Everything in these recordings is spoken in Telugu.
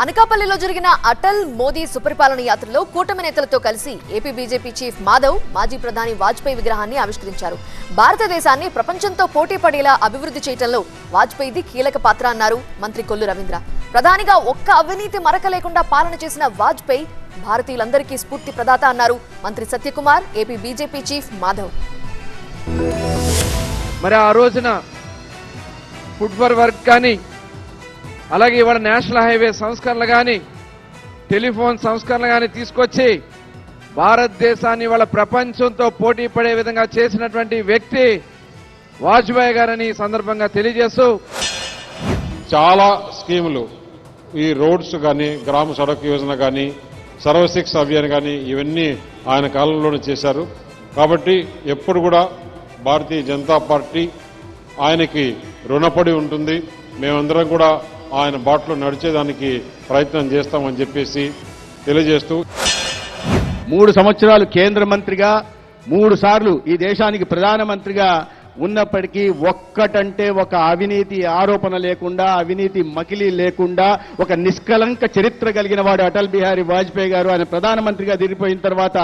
అనకాపల్లిలో జరిగిన అటల్ మోదీ సుపరిపాలన యాత్రలో కూటమి నేతలతో కలిసి ఏపీ బీజేపీ చీఫ్ మాధవ్ మాజీ ప్రధాని వాజ్పేయి విగ్రహాన్ని ఆవిష్కరించారు. భారతదేశాన్ని ప్రపంచంతో పోటీ పడేలా అభివృద్ధి చేయడంలో వాజ్పేయిది కీలక పాత్ర అన్నారు మంత్రి కొల్లు రవీంద్ర. ప్రధానిగా ఒక్క అవినీతి మరక లేకుండా పాలన చేసిన వాజ్పేయి భారతీయులందరికీ స్ఫూర్తి ప్రదాత అన్నారు మంత్రి Satyakumar AP BJP chief Madhav. మరి ఆ రోజున ఫుట్బాల్ వర్క్ కానీ అలాగే ఇవాళ నేషనల్ హైవే సంస్కరణలు కానీ టెలిఫోన్ సంస్కరణలు కానీ తీసుకొచ్చి భారతదేశాన్ని ఇవాళ ప్రపంచంతో పోటీ పడే విధంగా చేసినటువంటి వ్యక్తి వాజ్పేయి గారని ఈ సందర్భంగా తెలియజేస్తూ చాలా స్కీములు ఈ రోడ్స్ కానీ గ్రామ సడక్ యోజన కానీ సర్వశిక్ష అభియాన్ కానీ ఇవన్నీ ఆయన కాలంలోనే చేశారు. కాబట్టి ఎప్పుడు కూడా భారతీయ జనతా పార్టీ ఆయనకి రుణపడి ఉంటుంది. మేమందరం కూడా ఆయన బాటలో నడిచేదానికి ప్రయత్నం చేస్తామని చెప్పేసి తెలియజేస్తూ మూడు సంవత్సరాలు కేంద్ర మంత్రిగా మూడు సార్లు ఈ దేశానికి ప్రధానమంత్రిగా ఉన్నప్పటికీ ఒక్కటంటే ఒక అవినీతి ఆరోపణ లేకుండా అవినీతి మకిలీ లేకుండా ఒక నిష్కలంక చరిత్ర కలిగిన వాడు అటల్ బిహారీ వాజ్పేయి గారు. ఆయన ప్రధానమంత్రిగా దిగిపోయిన తర్వాత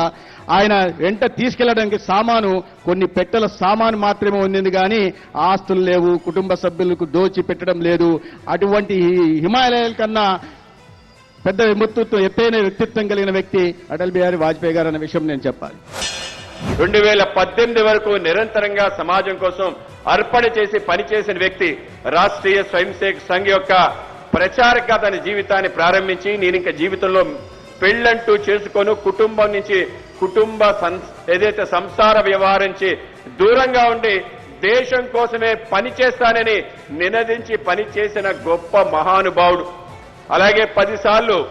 ఆయన వెంట తీసుకెళ్ళడానికి సామాను కొన్ని పెట్టెల సామాను మాత్రమే ఉంది కానీ ఆస్తులు లేవు కుటుంబ సభ్యులకు దోచి పెట్టడం లేదు. అటువంటి హిమాలయాల కన్నా పెద్ద వ్యక్తిత్వం ఎత్తైన వ్యక్తిత్వం కలిగిన వ్యక్తి అటల్ బిహారీ వాజ్పేయి గారు అనే విషయం నేను చెప్పాలి. రెండు వేల పద్దెనిమిది వరకు నిరంతరంగా సమాజం కోసం అర్పణ చేసి పనిచేసిన వ్యక్తి రాష్ట్రీయ స్వయం సేవక్ సంఘ్ యొక్క ప్రచారక తన జీవితాన్ని ప్రారంభించి నేను ఇంకా జీవితంలో పెళ్ళంటూ చేసుకోను. కుటుంబం నుంచి కుటుంబ సం- ఏదైతే సంసార వ్యవహరించి దూరంగా ఉండి దేశం కోసమే పనిచేస్తానని నినదించి పనిచేసిన గొప్ప మహానుభావుడు. అలాగే పదిసార్లు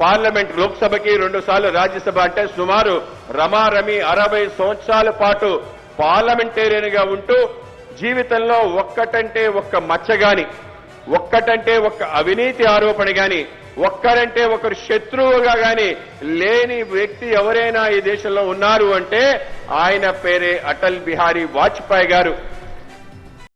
పార్లమెంట్ లోక్సభకి రెండుసార్లు రాజ్యసభ అంటే సుమారు రమారమి అరవై సంవత్సరాల పాటు పార్లమెంటేరియన్గా ఉంటూ జీవితంలో ఒక్కటంటే ఒక్క మచ్చ గాని ఒక్కటంటే ఒక్క అవినీతి ఆరోపణ గాని ఒక్కరంటే ఒకరు శత్రువుగా గాని లేని వ్యక్తి ఎవరైనా ఈ దేశంలో ఉన్నారు అంటే ఆయన పేరే అటల్ బిహారీ వాజ్పేయి గారు.